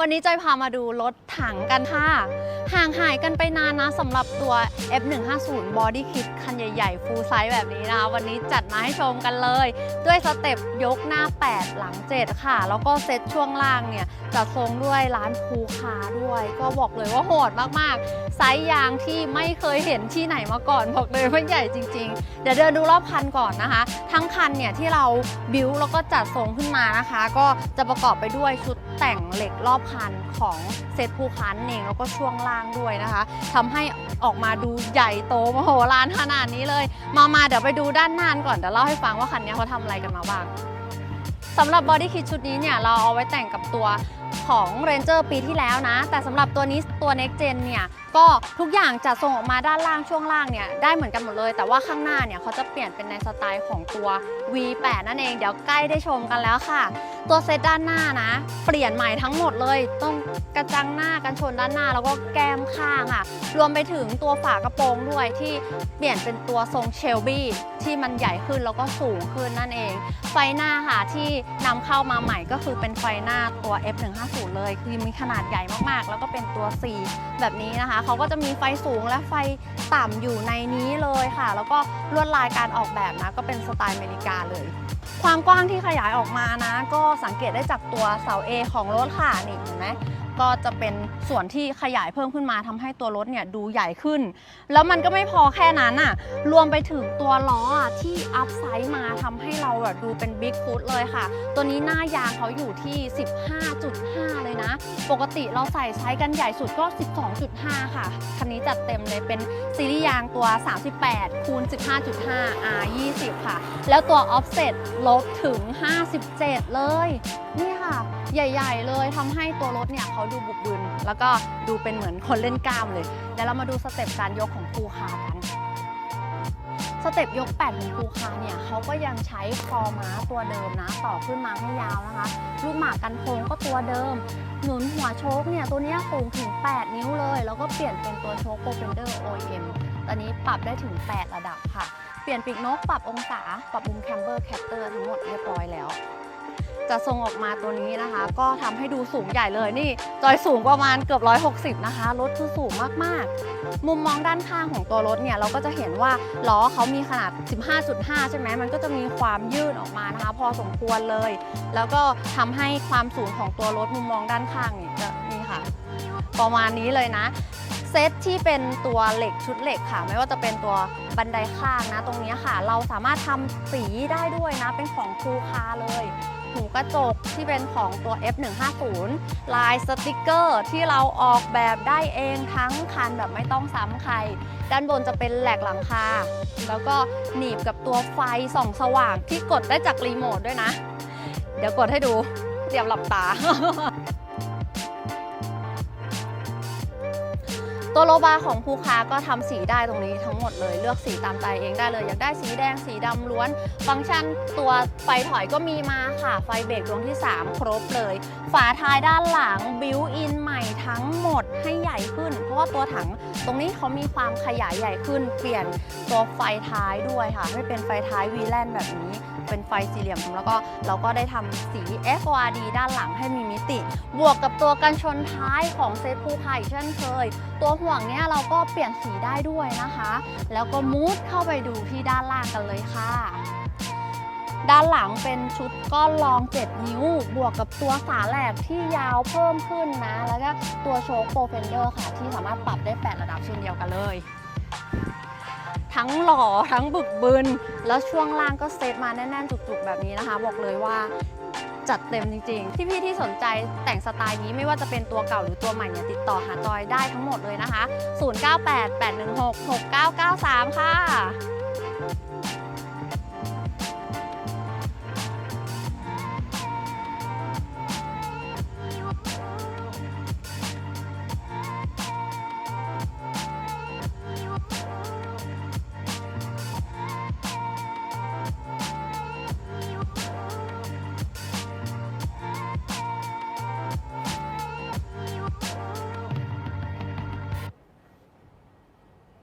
วันนี้จอยพามาดูรถถังกันค่ะ ห่างหายกันไปนานนะสำหรับตัว F150 Body Kit คันใหญ่ๆ full size แบบนี้นะวันนี้จัดมาให้ชมกันเลย ด้วยสเต็ปยกหน้า 8 หลัง 7 ค่ะ แล้วก็เซตช่วงล่างเนี่ยจัดทรงด้วยร้านภูคาด้วย ก็บอกเลยว่าโหดมากๆ ไซส์ยางที่ไม่เคยเห็นที่ไหนมาก่อน บอกเลยว่าใหญ่จริง ๆ เดี๋ยวเดินดูรอบคันก่อนนะคะ ทั้งคันเนี่ยที่เราบิวแล้วก็จัดทรงขึ้นมานะคะ ก็จะประกอบไปด้วยชุดแต่งเหล็กรอบคันของเซตภูคันเองแล้วก็ช่วงล่างด้วยนะคะทำให้ออกมาดูใหญ่โตมโหฬารขนาดนี้เลย มามาเดี๋ยวไปดูด้านหน้าก่อนเดี๋ยวเล่าให้ฟังว่าคันนี้เขาทำอะไรกันมาบ้างสำหรับบอดี้คิดชุดนี้เนี่ยเราเอาไว้แต่งกับตัวของ Ranger ปีที่แล้วนะ แต่สำหรับตัวนี้ตัว Next Gen เนี่ย ก็ทุกอย่างจะส่งออกมาด้านล่างช่วงล่างเนี่ยได้เหมือนกันหมดเลย แต่ว่าข้างหน้าเนี่ยเขาจะเปลี่ยนเป็นในสไตล์ของตัว V8 นั่นเองเดี๋ยวใกล้ได้ชมกันแล้วค่ะ ตัวเซตด้านหน้านะ เปลี่ยนใหม่ทั้งหมดเลยต้องกระจังหน้ากันชนด้านหน้า แล้วก็แก้มข้างค่ะ รวมไปถึงตัวฝากระโปรงด้วยที่เปลี่ยนเป็นตัวทรงเชลบี้ที่มันใหญ่ขึ้นแล้วก็สูงขึ้นนั่นเอง ไฟหน้าค่ะที่นำเข้ามาใหม่ก็คือเป็นไฟหน้าตัว F150 เลยคือมีขนาดใหญ่มากๆ แล้วก็เป็นตัว C แบบนี้นะคะเขาก็จะมีไฟสูงและไฟต่ำอยู่ในนี้เลยค่ะ แล้วก็ลวดลายการออกแบบนะก็เป็นสไตล์อเมริกาเลย ความกว้างที่ขยายออกมานะ ก็สังเกตได้จากตัวเสา A ของรถค่ะนี่เห็นไหม ก็จะเป็นส่วนที่ขยายเพิ่มขึ้นมาทำให้ตัวรถเนี่ยดูใหญ่ขึ้น แล้วมันก็ไม่พอแค่นั้นอะ รวมไปถึงตัวล้อที่อัพไซด์มาทำให้เราแบบดูเป็นบิ๊กฟุตเลยค่ะ ตัวนี้หน้ายางเขาอยู่ที่ 15.5 เลยนะ ปกติเราใส่ไซส์กันใหญ่สุดก็ 12.5 ค่ะ คันนี้จัดเต็มเลยเป็นซีรีส์ยางตัว 38 คูณ 15.5 R 20 ค่ะ แล้วตัว offset ลบถึง 57 เลย นี่ค่ะ ใหญ่ ๆ เลยทำให้ตัวรถเนี่ยเขาดูบุกบึน แล้วก็ดูเป็นเหมือนคนเล่นกล้ามเลยเดี๋ยวเรามาดูสเต็ปการยกของภูคากันสเต็ปยก8ของภูคาเนี่ยเขาก็ยังใช้คอม้าตัวเดิมนะต่อขึ้นมาให้ยาวนะคะ ลูกหมากกันโค้งก็ตัวเดิม หนุนหัวโชคเนี่ยตัวนี้สูงถึง 8 นิ้วเลย แล้วก็เปลี่ยนเป็นตัวโชคโปรเฟนเดอร์ OEM ตอนนี้ปรับได้ถึง 8 ระดับค่ะ เปลี่ยนปีกนกปรับองศา ปรับมุมแคมเบอร์แคปเตอร์ทั้งหมดเรียบร้อยแล้ว จะทรงออกมาตัวนี้นะคะ ก็ทำให้ดูสูงใหญ่เลยนี่ จอยสูงประมาณเกือบ 160 นะคะรถคือสูงมากๆ มุมมองด้านข้างของตัวรถเนี่ยเราก็จะเห็นว่าล้อเขามีขนาด 15.5 ใช่ไหมมันก็จะมีความยืดออกมานะคะ พอสมควรเลย แล้วก็ทำให้ความสูงของตัวรถมุมมองด้านข้างนี่จะนี่ค่ะ ประมาณนี้เลยนะเซตที่เป็นตัวเหล็กชุดเหล็กค่ะ ไม่ว่าจะเป็นตัวบันไดข้างนะ ตรงนี้ค่ะ เราสามารถทำสีได้ด้วยนะ เป็นของคูคาเลย หูกระจกที่เป็นของตัว F150 ลายสติกเกอร์ที่เราออกแบบได้เองทั้งคันแบบไม่ต้องซ้ำใคร ด้านบนจะเป็นแหลกหลังคา แล้วก็หนีบกับตัวไฟส่องสว่างที่กดได้จากรีโมทด้วยนะ เดี๋ยวกดให้ดูเตรียมหลับตา ตัวโลบาของภูคาก็ทำสีได้ตรงนี้ทั้งหมดเลย เลือกสีตามใจเองได้เลย อยากได้สีแดงสีดำล้วน ฟังก์ชันตัวไฟถอยก็มีมาค่ะ ไฟเบรกดวงที่ 3 ครบเลย ฝาท้ายด้านหลังบิวอินใหม่ทั้งหมดให้ใหญ่ขึ้น เพราะว่าตัวถังตรงนี้เขามีความขยายใหญ่ขึ้น เปลี่ยนตัวไฟท้ายด้วยค่ะ ให้เป็นไฟท้ายวีแลนแบบนี้เป็นไฟสี่เหลี่ยมแล้วก็เราก็ได้ทำสี FORD ด้านหลังให้มีมิติ บวกกับตัวกันชนท้ายของเซตภูคาอีกเช่นเคย ตัวห่วงเนี้ยเราก็เปลี่ยนสีได้ด้วยนะคะ แล้วก็มูดเข้าไปดูที่ด้านล่างกันเลยค่ะ ด้านหลังเป็นชุดก้อนรอง 7 นิ้ว บวกกับตัวฝาแหลกที่ยาวเพิ่มขึ้นนะ แล้วก็ตัวโชคโปรเฟนเดอร์ค่ะ ที่สามารถปรับได้ 8 ระดับเช่นเดียวกันเลย ทั้งหล่อทั้งบึกบึน แล้วช่วงล่างก็เซตมาแน่นๆจุกๆแบบนี้นะคะ บอกเลยว่า จัดเต็มจริงๆที่พี่ที่สนใจแต่งสไตล์นี้ไม่ว่าจะเป็นตัวเก่าหรือตัวใหม่เนี่ยติดต่อหาจอยได้ทั้งหมดเลยนะคะ 0988166993 ค่ะ